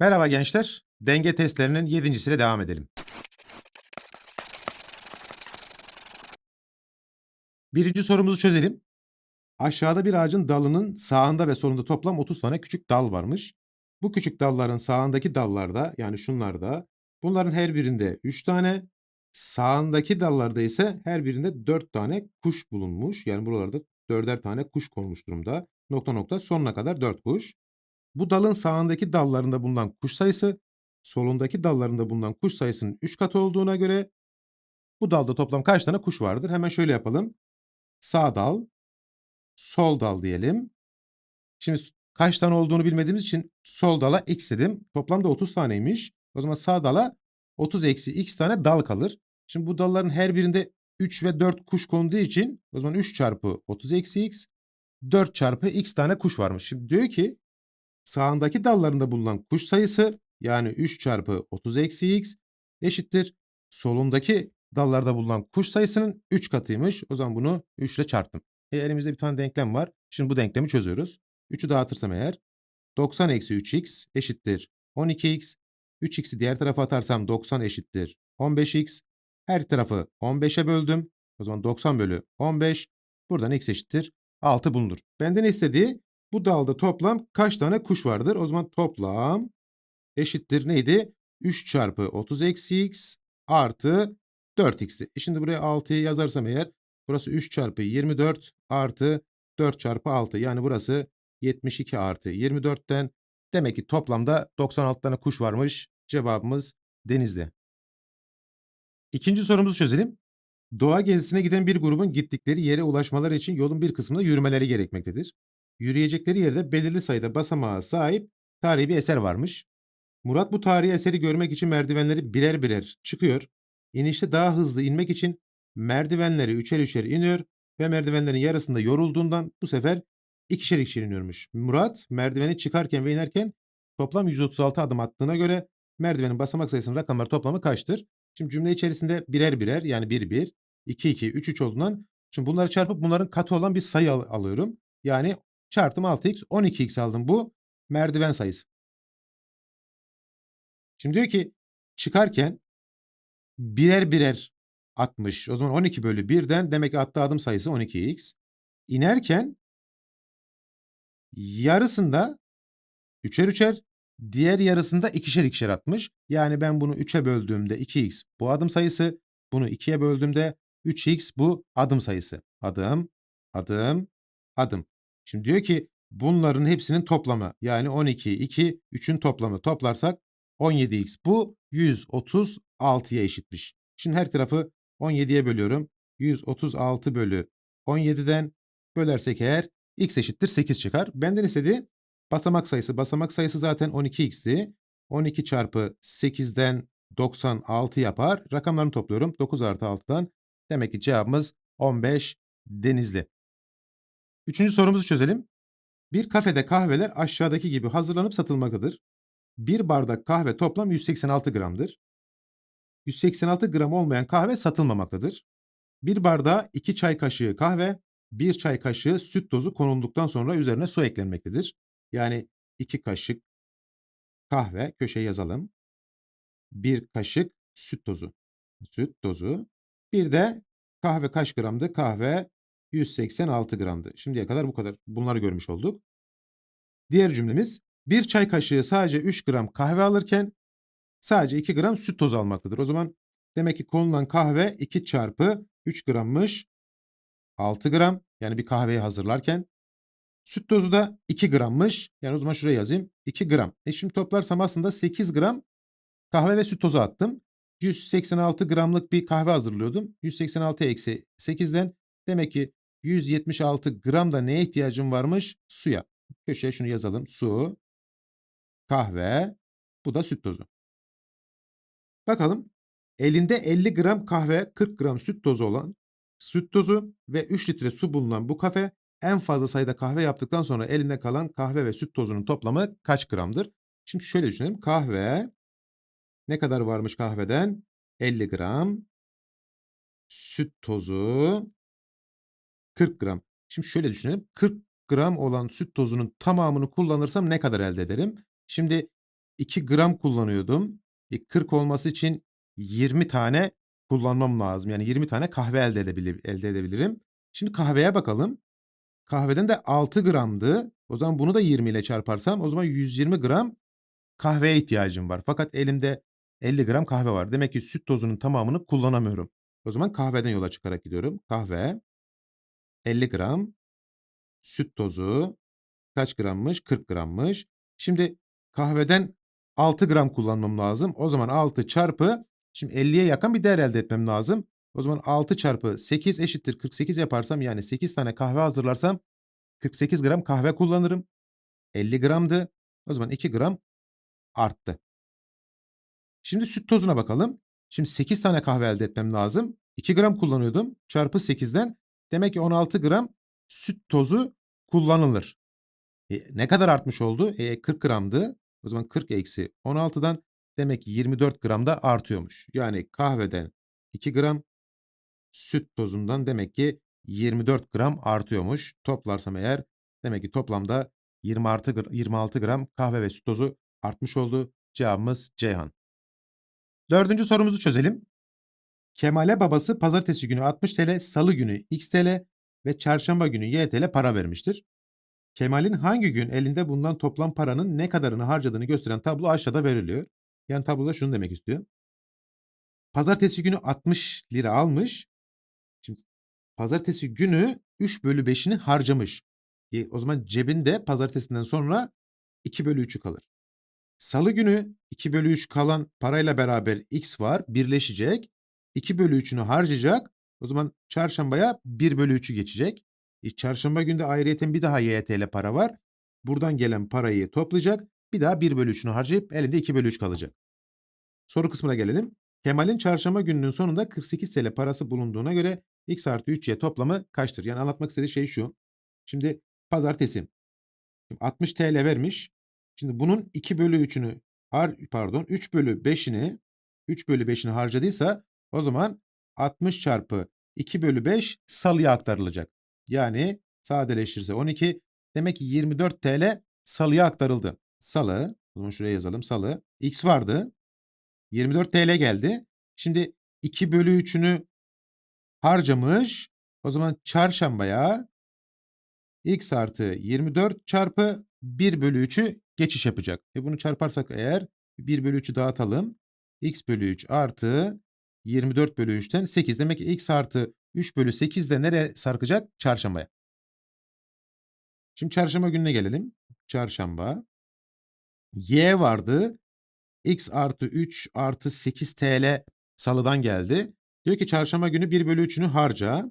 Merhaba gençler. Denge testlerinin yedincisiyle devam edelim. Birinci sorumuzu çözelim. Aşağıda bir ağacın dalının sağında ve solunda toplam 30 tane küçük dal varmış. Bu küçük dalların sağındaki dallarda yani şunlarda bunların her birinde 3 tane, sağındaki dallarda ise her birinde 4 tane kuş bulunmuş. Yani buralarda 4'er tane kuş konmuş durumda. Nokta nokta sonuna kadar 4 kuş. Bu dalın sağındaki dallarında bulunan kuş sayısı, solundaki dallarında bulunan kuş sayısının 3 katı olduğuna göre bu dalda toplam kaç tane kuş vardır? Hemen şöyle yapalım. Sağ dal, sol dal diyelim. Şimdi kaç tane olduğunu bilmediğimiz için sol dala x dedim. Toplamda 30 taneymiş. O zaman sağ dala 30 eksi x tane dal kalır. Şimdi bu dalların her birinde 3 ve 4 kuş konduğu için o zaman 3 çarpı 30 eksi x 4 çarpı x tane kuş varmış. Şimdi diyor ki sağındaki dallarında bulunan kuş sayısı yani 3 çarpı 30 eksi x eşittir. Solundaki dallarda bulunan kuş sayısının 3 katıymış. O zaman bunu 3 ile çarptım. E, elimizde bir tane denklem var. Şimdi bu denklemi çözüyoruz. 3'ü dağıtırsam eğer 90 eksi 3x eşittir 12x. 3x'i diğer tarafa atarsam 90 eşittir 15x. Her tarafı 15'e böldüm. O zaman 90 bölü 15. Buradan x eşittir 6 bulunur. Benden istediği bu dalda toplam kaç tane kuş vardır? O zaman toplam eşittir neydi? 3 çarpı 30 eksi x artı 4x'ti. E şimdi buraya 6'yı yazarsam eğer burası 3 çarpı 24 artı 4 çarpı 6. Yani burası 72 artı 24'ten demek ki toplamda 96 tane kuş varmış. Cevabımız denizde. İkinci sorumuzu çözelim. Doğa gezisine giden bir grubun gittikleri yere ulaşmaları için yolun bir kısmında yürümeleri gerekmektedir. Yürüyecekleri yerde belirli sayıda basamağa sahip tarihi bir eser varmış. Murat bu tarihi eseri görmek için merdivenleri birer birer çıkıyor. İnişte daha hızlı inmek için merdivenleri üçer üçer iniyor ve merdivenlerin yarısında yorulduğundan bu sefer ikişer ikişer iniyormuş. Murat merdiveni çıkarken ve inerken toplam 136 adım attığına göre merdivenin basamak sayısının rakamları toplamı kaçtır? Şimdi cümle içerisinde birer birer yani 1 1, 2 2, 3 3 olduğundan şimdi bunları çarpıp bunların katı olan bir sayı al- alıyorum. Yani çarptım 6x 12x aldım bu merdiven sayısı. Şimdi diyor ki çıkarken birer birer atmış. O zaman 12 bölü 1'den demek ki attığı adım sayısı 12x. İnerken yarısında üçer üçer diğer yarısında ikişer ikişer atmış. Yani ben bunu 3'e böldüğümde 2x bu adım sayısı. Bunu 2'ye böldüğümde 3x bu adım sayısı. Adım, adım, adım. Şimdi diyor ki bunların hepsinin toplamı yani 12, 2, 3'ün toplamı toplarsak 17x bu 136'ya eşitmiş. Şimdi her tarafı 17'ye bölüyorum. 136 bölü 17'den bölersek eğer x eşittir 8 çıkar. Benden istediği basamak sayısı. Basamak sayısı zaten 12x'ti. 12 çarpı 8'den 96 yapar. Rakamlarını topluyorum. 9 artı 6'dan. Demek ki cevabımız 15 denizli. Üçüncü sorumuzu çözelim. Bir kafede kahveler aşağıdaki gibi hazırlanıp satılmaktadır. Bir bardak kahve toplam 186 gramdır. 186 gram olmayan kahve satılmamaktadır. Bir bardağa 2 çay kaşığı kahve, 1 çay kaşığı süt tozu konulduktan sonra üzerine su eklenmektedir. Yani 2 kaşık kahve, köşeye yazalım. 1 kaşık süt tozu. Süt tozu. Bir de kahve kaç gramdı? Kahve 186 gramdı. Şimdiye kadar bu kadar. Bunları görmüş olduk. Diğer cümlemiz bir çay kaşığı sadece 3 gram kahve alırken sadece 2 gram süt tozu almaktadır. O zaman demek ki konulan kahve 2 çarpı 3 grammış. 6 gram yani bir kahveyi hazırlarken. Süt tozu da 2 grammış. Yani o zaman şuraya yazayım. 2 gram. E şimdi toplarsam aslında 8 gram kahve ve süt tozu attım. 186 gramlık bir kahve hazırlıyordum. 186 eksi 8'den demek ki 176 gram da neye ihtiyacım varmış? Suya. Köşeye şunu yazalım. Su, kahve, bu da süt tozu. Bakalım. Elinde 50 gram kahve, 40 gram süt tozu olan süt tozu ve 3 litre su bulunan bu kafe en fazla sayıda kahve yaptıktan sonra elinde kalan kahve ve süt tozunun toplamı kaç gramdır? Şimdi şöyle düşünelim. Kahve ne kadar varmış kahveden? 50 gram. Süt tozu 40 gram. Şimdi şöyle düşünelim. 40 gram olan süt tozunun tamamını kullanırsam ne kadar elde ederim? Şimdi 2 gram kullanıyordum. E, 40 olması için 20 tane kullanmam lazım. Yani 20 tane kahve elde, edebilir, elde edebilirim. Şimdi kahveye bakalım. Kahveden de 6 gramdı. O zaman bunu da 20 ile çarparsam o zaman 120 gram kahveye ihtiyacım var. Fakat elimde 50 gram kahve var. Demek ki süt tozunun tamamını kullanamıyorum. O zaman kahveden yola çıkarak gidiyorum. Kahve 50 gram süt tozu kaç grammış? 40 grammış. Şimdi kahveden 6 gram kullanmam lazım. O zaman 6 çarpı şimdi 50'ye yakın bir değer elde etmem lazım. O zaman 6 çarpı 8 eşittir 48 yaparsam yani 8 tane kahve hazırlarsam 48 gram kahve kullanırım. 50 gramdı. O zaman 2 gram arttı. Şimdi süt tozuna bakalım. Şimdi 8 tane kahve elde etmem lazım. 2 gram kullanıyordum. Çarpı 8'den demek ki 16 gram süt tozu kullanılır. E, ne kadar artmış oldu? E, 40 gramdı. O zaman 40 eksi 16'dan demek ki 24 gram da artıyormuş. Yani kahveden 2 gram süt tozundan demek ki 24 gram artıyormuş. Toplarsam eğer demek ki toplamda 20 artı, 26 gram kahve ve süt tozu artmış oldu. Cevabımız Ceyhan. Dördüncü sorumuzu çözelim. Kemal'e babası pazartesi günü 60 TL, salı günü X TL ve çarşamba günü Y TL para vermiştir. Kemal'in hangi gün elinde bulunan toplam paranın ne kadarını harcadığını gösteren tablo aşağıda veriliyor. Yani tabloda şunu demek istiyor. Pazartesi günü 60 lira almış. Şimdi pazartesi günü 3 bölü 5'ini harcamış. E, o zaman cebinde pazartesinden sonra 2 bölü 3'ü kalır. Salı günü 2 bölü 3 kalan parayla beraber x var birleşecek. 2 bölü 3'ünü harcayacak. O zaman çarşambaya 1 bölü 3'ü geçecek. E, çarşamba günde ayrıyeten bir daha YTL para var. Buradan gelen parayı toplayacak. Bir daha 1 bölü 3'ünü harcayıp elinde 2 bölü 3 kalacak. Soru kısmına gelelim. Kemal'in çarşamba gününün sonunda 48 TL parası bulunduğuna göre x artı 3y toplamı kaçtır? Yani anlatmak istediği şey şu. Şimdi pazartesi. Şimdi 60 TL vermiş. Şimdi bunun 2 bölü 3'ünü har pardon 3 bölü 5'ini 3 bölü 5'ini harcadıysa o zaman 60 çarpı 2 bölü 5 salıya aktarılacak. Yani sadeleşirse 12 demek ki 24 TL salıya aktarıldı. Salı, bunu şuraya yazalım salı. X vardı. 24 TL geldi. Şimdi 2 bölü 3'ünü harcamış. O zaman çarşambaya x artı 24 çarpı 1 bölü 3'ü geçiş yapacak. E bunu çarparsak eğer 1 bölü 3'ü dağıtalım. x bölü 3 artı 24 bölü 3'ten 8. Demek ki x artı 3 bölü 8 de nereye sarkacak? Çarşambaya. Şimdi çarşamba gününe gelelim. Çarşamba. Y vardı. X artı 3 artı 8 TL salıdan geldi. Diyor ki çarşamba günü 1 bölü 3'ünü harca.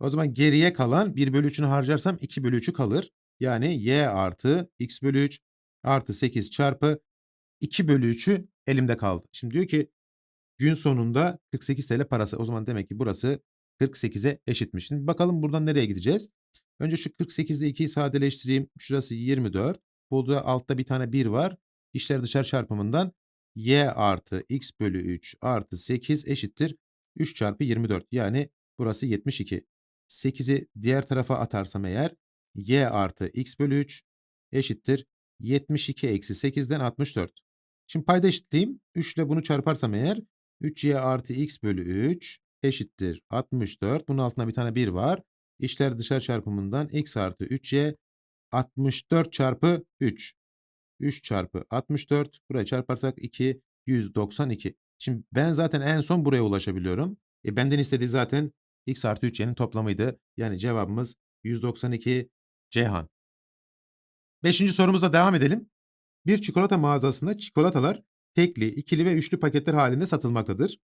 O zaman geriye kalan 1 bölü 3'ünü harcarsam 2 bölü 3'ü kalır. Yani y artı x bölü 3 artı 8 çarpı 2 bölü 3'ü elimde kaldı. Şimdi diyor ki gün sonunda 48 TL parası. O zaman demek ki burası 48'e eşitmiş. Şimdi bakalım buradan nereye gideceğiz? Önce şu 48 ile 2'yi sadeleştireyim. Şurası 24. Burada altta bir tane 1 var. İşler dışarı çarpımından y artı x bölü 3 artı 8 eşittir 3 çarpı 24. Yani burası 72. 8'i diğer tarafa atarsam eğer y artı x bölü 3 eşittir 72 eksi 8'den 64. Şimdi payda eşitleyeyim. 3 ile bunu çarparsam eğer 3y artı x bölü 3 eşittir 64. Bunun altında bir tane 1 var. İşler dışarı çarpımından x artı 3y 64 çarpı 3. 3 çarpı 64. Buraya çarparsak 2, 192. Şimdi ben zaten en son buraya ulaşabiliyorum. E benden istediği zaten x artı 3y'nin toplamıydı. Yani cevabımız 192 Ceyhan. Beşinci sorumuza devam edelim. Bir çikolata mağazasında çikolatalar tekli, ikili ve üçlü paketler halinde satılmaktadır.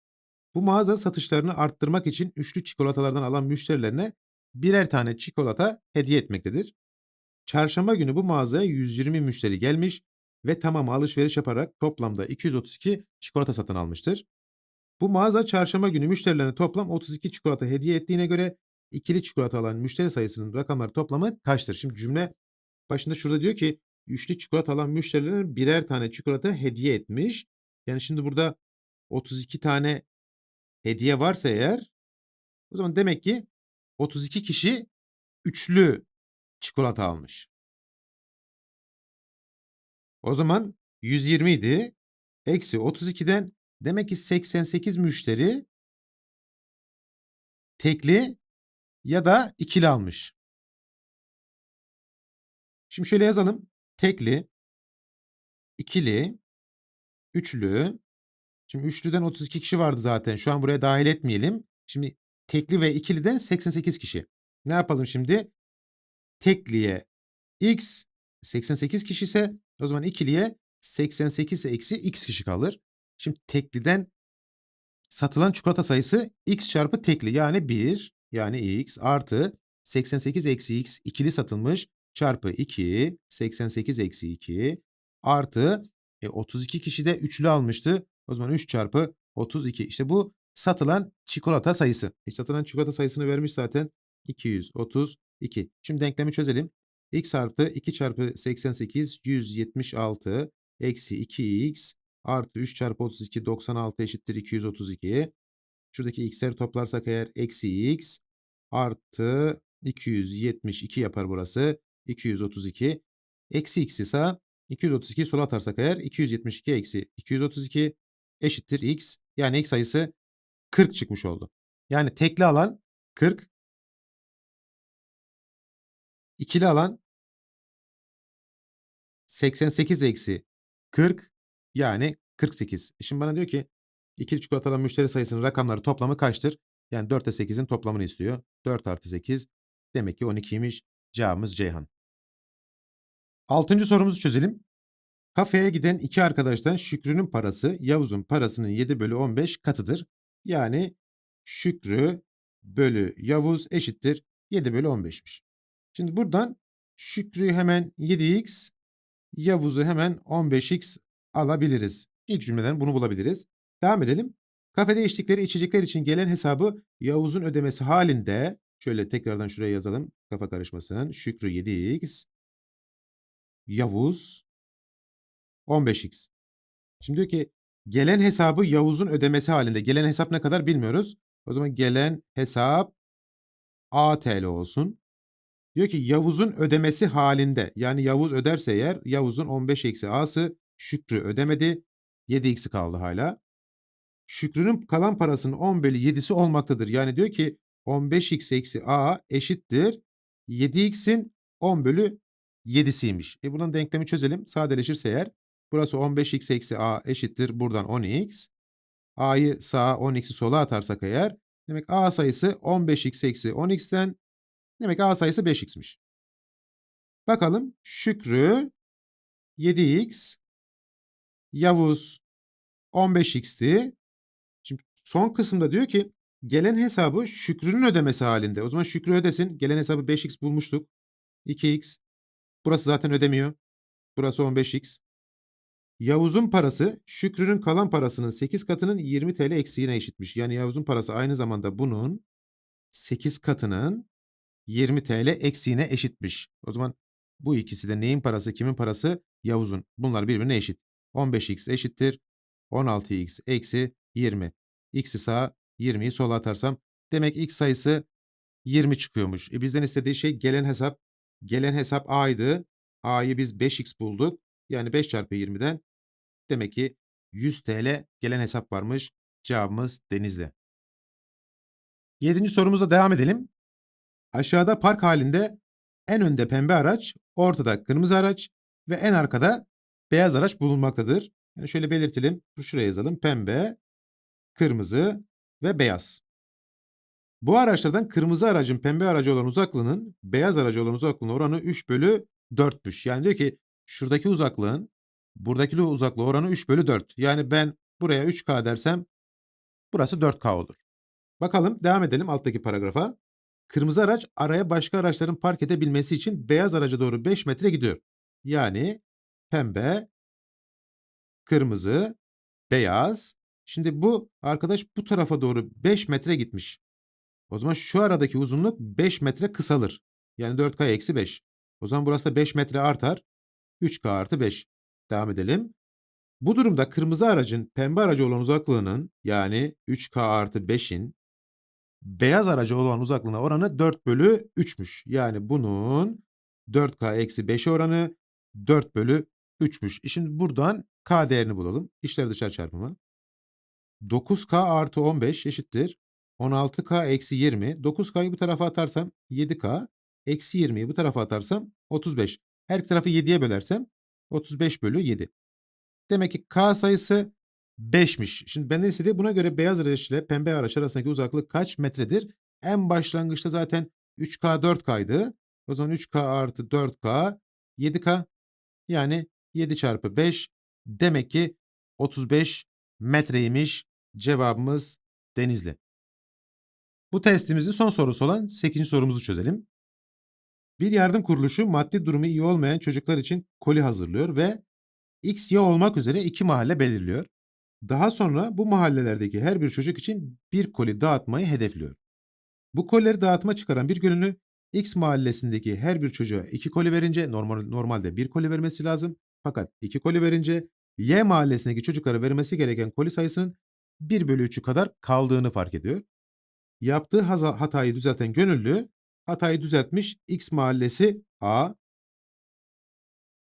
Bu mağaza satışlarını arttırmak için üçlü çikolatalardan alan müşterilerine birer tane çikolata hediye etmektedir. Çarşamba günü bu mağazaya 120 müşteri gelmiş ve tamam alışveriş yaparak toplamda 232 çikolata satın almıştır. Bu mağaza çarşamba günü müşterilerine toplam 32 çikolata hediye ettiğine göre ikili çikolata alan müşteri sayısının rakamları toplamı kaçtır? Şimdi cümle başında şurada diyor ki üçlü çikolata alan müşterilerine birer tane çikolata hediye etmiş. Yani şimdi burada 32 tane hediye varsa eğer o zaman demek ki 32 kişi üçlü çikolata almış. O zaman 120 idi. Eksi 32'den demek ki 88 müşteri tekli ya da ikili almış. Şimdi şöyle yazalım. Tekli, ikili, üçlü. Şimdi üçlüden 32 kişi vardı zaten. Şu an buraya dahil etmeyelim. Şimdi tekli ve ikiliden 88 kişi. Ne yapalım şimdi? Tekliye x 88 kişi ise o zaman ikiliye 88 eksi x kişi kalır. Şimdi tekliden satılan çikolata sayısı x çarpı tekli yani 1 yani x artı 88 eksi x ikili satılmış çarpı 2 88 eksi 2 artı e, 32 kişi de üçlü almıştı. O zaman 3 çarpı 32. İşte bu satılan çikolata sayısı. E, satılan çikolata sayısını vermiş zaten 232. Şimdi denklemi çözelim. x artı 2 çarpı 88 176 eksi 2x artı 3 çarpı 32 96 eşittir 232. Şuradaki x'leri toplarsak eğer eksi x artı 272 yapar burası. 232. Eksi x ise 232 sola atarsak eğer 272 eksi 232 eşittir x. Yani x sayısı 40 çıkmış oldu. Yani tekli alan 40. ikili alan 88 eksi 40 yani 48. E Şimdi bana diyor ki ikili çikolatalı müşteri sayısının rakamları toplamı kaçtır? Yani 4 ile 8'in toplamını istiyor. 4 artı 8 demek ki 12'ymiş. Cevabımız Ceyhan. Altıncı sorumuzu çözelim. Kafeye giden iki arkadaştan Şükrü'nün parası Yavuz'un parasının 7 bölü 15 katıdır. Yani Şükrü bölü Yavuz eşittir 7 bölü 15'miş. Şimdi buradan Şükrü'yü hemen 7x, Yavuz'u hemen 15x alabiliriz. İlk cümleden bunu bulabiliriz. Devam edelim. Kafede içtikleri içecekler için gelen hesabı Yavuz'un ödemesi halinde şöyle tekrardan şuraya yazalım. Kafa karışmasın. Şükrü 7x, Yavuz 15x. Şimdi diyor ki gelen hesabı Yavuz'un ödemesi halinde. Gelen hesap ne kadar bilmiyoruz. O zaman gelen hesap A TL olsun. Diyor ki Yavuz'un ödemesi halinde. Yani Yavuz öderse eğer Yavuz'un 15 eksi A'sı Şükrü ödemedi. 7x'i kaldı hala. Şükrü'nün kalan parasının 10 bölü 7'si olmaktadır. Yani diyor ki 15x eksi A eşittir. 7x'in 10 bölü 7'siymiş. E bunun denklemi çözelim. Sadeleşirse eğer burası 15x eksi a eşittir buradan 10x. a'yı sağa 10x'i sola atarsak eğer demek a sayısı 15x eksi 10x'ten demek a sayısı 5x'miş. Bakalım Şükrü 7x Yavuz 15x'ti. Şimdi son kısımda diyor ki gelen hesabı Şükrü'nün ödemesi halinde. O zaman Şükrü ödesin. Gelen hesabı 5x bulmuştuk. 2x Burası zaten ödemiyor. Burası 15x. Yavuz'un parası Şükrü'nün kalan parasının 8 katının 20 TL eksiğine eşitmiş. Yani Yavuz'un parası aynı zamanda bunun 8 katının 20 TL eksiğine eşitmiş. O zaman bu ikisi de neyin parası kimin parası? Yavuz'un. Bunlar birbirine eşit. 15x eşittir 16x eksi 20. X'i sağa 20'yi sola atarsam demek x sayısı 20 çıkıyormuş. E bizden istediği şey gelen hesap Gelen hesap A'ydı. A'yı biz 5x bulduk. Yani 5 çarpı 20'den demek ki 100 TL gelen hesap varmış. Cevabımız Denizli. Yedinci sorumuza devam edelim. Aşağıda park halinde en önde pembe araç, ortada kırmızı araç ve en arkada beyaz araç bulunmaktadır. Yani şöyle belirtelim. Şuraya yazalım. Pembe, kırmızı ve beyaz. Bu araçlardan kırmızı aracın pembe aracı olan uzaklığının beyaz aracı olan uzaklığına oranı 3 bölü 4'müş. Yani diyor ki şuradaki uzaklığın buradaki uzaklığı oranı 3 bölü 4. Yani ben buraya 3K dersem burası 4K olur. Bakalım devam edelim alttaki paragrafa. Kırmızı araç araya başka araçların park edebilmesi için beyaz araca doğru 5 metre gidiyor. Yani pembe, kırmızı, beyaz. Şimdi bu arkadaş bu tarafa doğru 5 metre gitmiş. O zaman şu aradaki uzunluk 5 metre kısalır. Yani 4K eksi 5. O zaman burası da 5 metre artar. 3K artı 5. Devam edelim. Bu durumda kırmızı aracın pembe aracı olan uzaklığının yani 3K artı 5'in beyaz aracı olan uzaklığına oranı 4 bölü 3'müş. Yani bunun 4K eksi 5 oranı 4 bölü 3'müş. E, şimdi buradan k değerini bulalım. İçler dışarı çarpımı. 9k artı 15 eşittir. 16k eksi 20. 9k'yı bu tarafa atarsam 7k. Eksi 20'yi bu tarafa atarsam 35. Her iki tarafı 7'ye bölersem 35 bölü 7. Demek ki k sayısı 5'miş. Şimdi benden istediği buna göre beyaz araç ile pembe araç arasındaki uzaklık kaç metredir? En başlangıçta zaten 3k 4k'ydı. O zaman 3k artı 4k 7k yani 7 çarpı 5 demek ki 35 metreymiş cevabımız Denizli. Bu testimizin son sorusu olan 8. sorumuzu çözelim. Bir yardım kuruluşu maddi durumu iyi olmayan çocuklar için koli hazırlıyor ve X, Y olmak üzere iki mahalle belirliyor. Daha sonra bu mahallelerdeki her bir çocuk için bir koli dağıtmayı hedefliyor. Bu kolileri dağıtıma çıkaran bir gönüllü X mahallesindeki her bir çocuğa iki koli verince normal, normalde bir koli vermesi lazım. Fakat iki koli verince Y mahallesindeki çocuklara vermesi gereken koli sayısının 1 bölü 3'ü kadar kaldığını fark ediyor. Yaptığı hatayı düzelten gönüllü hatayı düzeltmiş X mahallesi A,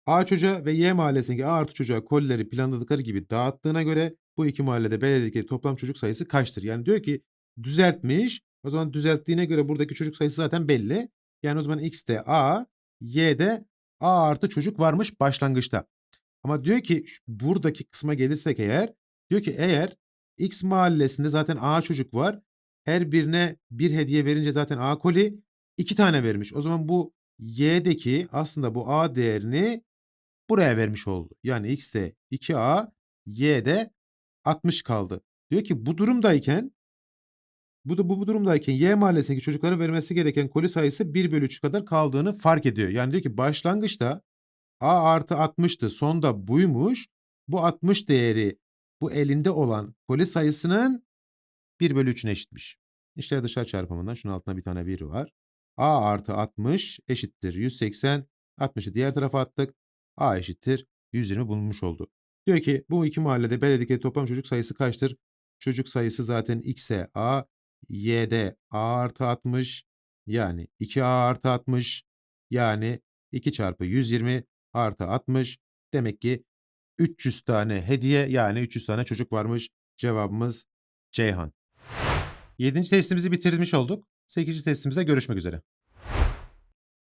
A çocuğa ve Y mahallesindeki A artı çocuğa kolileri planladıkları gibi dağıttığına göre bu iki mahallede belirledikleri toplam çocuk sayısı kaçtır? Yani diyor ki düzeltmiş. O zaman düzelttiğine göre buradaki çocuk sayısı zaten belli. Yani o zaman X'te A, Y'de A artı çocuk varmış başlangıçta. Ama diyor ki buradaki kısma gelirsek eğer diyor ki eğer X mahallesinde zaten A çocuk var. Her birine bir hediye verince zaten A koli iki tane vermiş. O zaman bu Y'deki aslında bu A değerini buraya vermiş oldu. Yani X'te 2A, Y'de 60 kaldı. Diyor ki bu durumdayken bu da bu, bu durumdayken Y mahallesindeki çocuklara vermesi gereken koli sayısı 1 bölü 3 kadar kaldığını fark ediyor. Yani diyor ki başlangıçta A artı 60'tı. Sonda buymuş. Bu 60 değeri bu elinde olan koli sayısının 1 bölü 3'üne eşitmiş. İşler dışarı çarpımından şunun altına bir tane 1 var. A artı 60 eşittir 180. 60'ı diğer tarafa attık. A eşittir 120 bulunmuş oldu. Diyor ki bu iki mahallede belirledikleri toplam çocuk sayısı kaçtır? Çocuk sayısı zaten X'e A, Y'de A artı 60 yani 2A artı 60 yani 2 çarpı 120 artı 60 demek ki 300 tane hediye yani 300 tane çocuk varmış. Cevabımız Ceyhan. 7. testimizi bitirmiş olduk. 8. testimizde görüşmek üzere.